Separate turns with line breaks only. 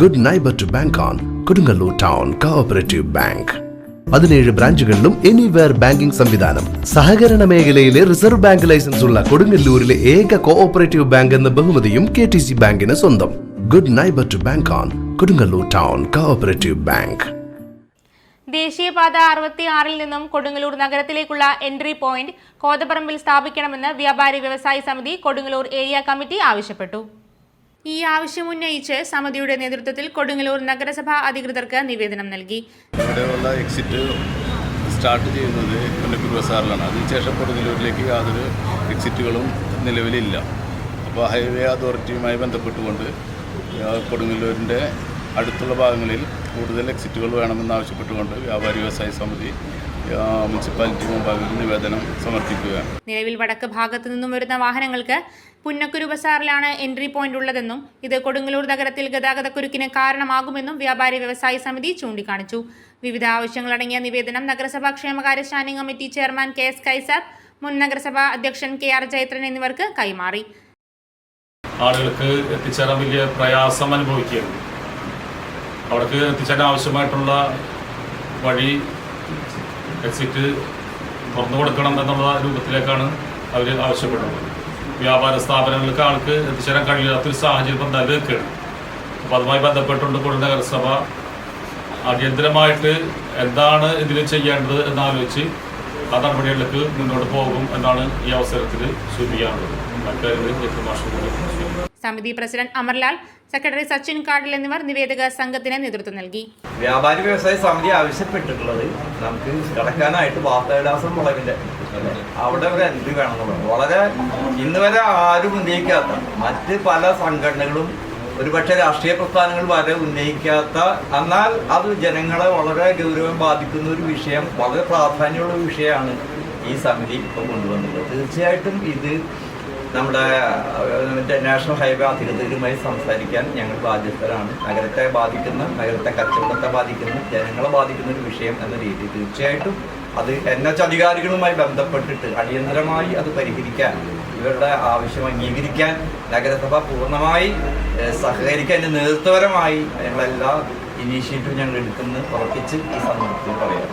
Good neighbour to bank on Kodungallur town cooperative bank പതിനേഴ് ബ്രാഞ്ചുകളിലും anywhere banking സംവിധാനം. സഹകരണ മേഖലയിലെ റിസർവ് ബാങ്ക് ലൈസൻസ് ഉള്ള കൊടുങ്ങല്ലൂരിലെ ഏക കോഓപ്പറേറ്റീവ് ബാങ്ക് എന്ന ബഹുമതിയും കെ ടി സി ബാങ്കിന് സ്വന്തം. Good neighbour to bank on Kodungallur town cooperative bank
ദേശീയപാത അറുപത്തിയാറിൽ നിന്നും കൊടുങ്ങല്ലൂർ നഗരത്തിലേക്കുള്ള എൻട്രി പോയിന്റ് കോതപറമ്പിൽ സ്ഥാപിക്കണമെന്ന് വ്യാപാരി വ്യവസായി സമിതി കൊടുങ്ങല്ലൂർ ഏരിയ കമ്മിറ്റി ആവശ്യപ്പെട്ടു. ഈ ആവശ്യം ഉന്നയിച്ച് സമിതിയുടെ നേതൃത്വത്തിൽ കൊടുങ്ങല്ലൂർ നഗരസഭാ അധികൃതർക്ക് നിവേദനം നൽകി.
ഇവിടെയുള്ള എക്സിറ്റ് സ്റ്റാർട്ട് ചെയ്യുന്നത് മുല്ലപ്പൂർ ബസാറിലാണ്. അതിനുശേഷം കൊടുങ്ങല്ലൂരിലേക്ക് യാതൊരു എക്സിറ്റുകളും നിലവിലില്ല. അപ്പോൾ ഹൈവേ അതോറിറ്റിയുമായി ബന്ധപ്പെട്ടുകൊണ്ട് കൊടുങ്ങല്ലൂരിന്റെ അടുത്തുള്ള ഭാഗങ്ങളിൽ കൂടുതൽ എക്സിറ്റുകൾ വേണമെന്നാവശ്യപ്പെട്ടുകൊണ്ട് വ്യാപാരി വ്യവസായ സമിതി മുനിസിപ്പാലിറ്റി മുമ്പാകെ നിവേദനം സമർപ്പിക്കുകയാണ്.
നിലവിൽ വടക്ക് ഭാഗത്തു നിന്നും വരുന്ന വാഹനങ്ങൾക്ക് പുന്നക്കുരു ബസാറിലാണ് എൻട്രി പോയിന്റ് ഉള്ളതെന്നും ഇത് കൊടുങ്ങല്ലൂർ നഗരത്തിൽ ഗതാഗതക്കുരുക്കിന് കാരണമാകുമെന്നും വ്യാപാരി വ്യവസായ സമിതി ചൂണ്ടിക്കാണിച്ചു. വിവിധ ആവശ്യങ്ങളടങ്ങിയ നിവേദനം നഗരസഭാ ക്ഷേമകാര്യ standing committee chairman K S Kaiser മുൻ നഗരസഭാ അധ്യക്ഷൻ കെ ആർ ജയത്രൻ എന്നിവർക്ക് കൈമാറി.
ആളുകൾക്ക് എത്തിച്ചേരാൻ വലിയ പ്രയാസം അനുഭവിക്കുകയാണ്. അവിടേക്ക് എത്തിച്ചേരാൻ ആവശ്യമായിട്ടുള്ള വഴി എക്സിറ്റ് തുറന്നു കൊടുക്കണം എന്നുള്ള രൂപത്തിലേക്കാണ് അവർ ആവശ്യപ്പെടുന്നത്. വ്യാപാര സ്ഥാപനങ്ങൾക്ക് ആൾക്ക് എത്തിച്ചേരാൻ കഴിയാത്തൊരു സാഹചര്യം നിലനിൽക്കുകയാണ് അപ്പോൾ അതുമായി ബന്ധപ്പെട്ടുകൊണ്ട് കൂടുതൽ നഗരസഭ അടിയന്തരമായിട്ട് എന്താണ് ഇതിൽ ചെയ്യേണ്ടത് എന്നാലോചിച്ച് ആ നടപടികളിലേക്ക് മുന്നോട്ട് പോകും എന്നാണ് ഈ അവസരത്തിൽ സൂചിപ്പിക്കാനുള്ളത്. മറ്റൊരു മാഷം
സമിതി പ്രസിഡന്റ് അമർലാൽ സെക്രട്ടറി സച്ചിൻ കാടിൽ എന്നിവർ നിവേദക സംഘത്തിന് നേതൃത്വം നൽകി.
വ്യാപാരി വ്യവസായ സമിതി ആവശ്യപ്പെട്ടിട്ടുള്ളത് നമുക്ക് കടക്കാനായിട്ട് വാർത്താവിലാസം വളവിന്റെ അവിടെ ഒരു എന്ത് വേണമെന്നുള്ളത്. വളരെ ഇന്ന് വരെ ആരും ഉന്നയിക്കാത്ത മറ്റ് പല സംഘടനകളും ഒരുപക്ഷെ രാഷ്ട്രീയ പ്രസ്ഥാനങ്ങൾ വരെ ഉന്നയിക്കാത്ത എന്നാൽ അത് ജനങ്ങളെ വളരെ ഗൗരവം ബാധിക്കുന്ന ഒരു വിഷയം വളരെ പ്രാധാന്യമുള്ള വിഷയമാണ് ഈ സമിതി ഇപ്പോൾ കൊണ്ടുവന്നത് തീർച്ചയായിട്ടും ഇത് നമ്മുടെ നാഷണൽ ഹൈവേ അധികൃതരുമായി സംസാരിക്കാൻ ഞങ്ങൾ ബാധ്യസ്ഥരാണ്. നഗരത്തെ ബാധിക്കുന്ന നഗരത്തെ കച്ചവടത്തെ ബാധിക്കുന്ന ജനങ്ങളെ ബാധിക്കുന്ന ഒരു വിഷയം എന്ന രീതിയിൽ തീർച്ചയായിട്ടും അത് എൻ എച്ച് അധികാരികളുമായി ബന്ധപ്പെട്ടിട്ട് അടിയന്തരമായി അത് പരിഹരിക്കാൻ ഇവരുടെ ആവശ്യം അംഗീകരിക്കാൻ നഗരസഭ പൂർണമായി സഹകരിക്കാൻ നേതൃത്വപരമായി ഞങ്ങളെല്ലാ ഇനീഷ്യേറ്റീവ് ഞങ്ങൾ എടുക്കുന്നത് ഉറപ്പിച്ച് ഈ സന്ദർഭത്തിൽ പറയാം.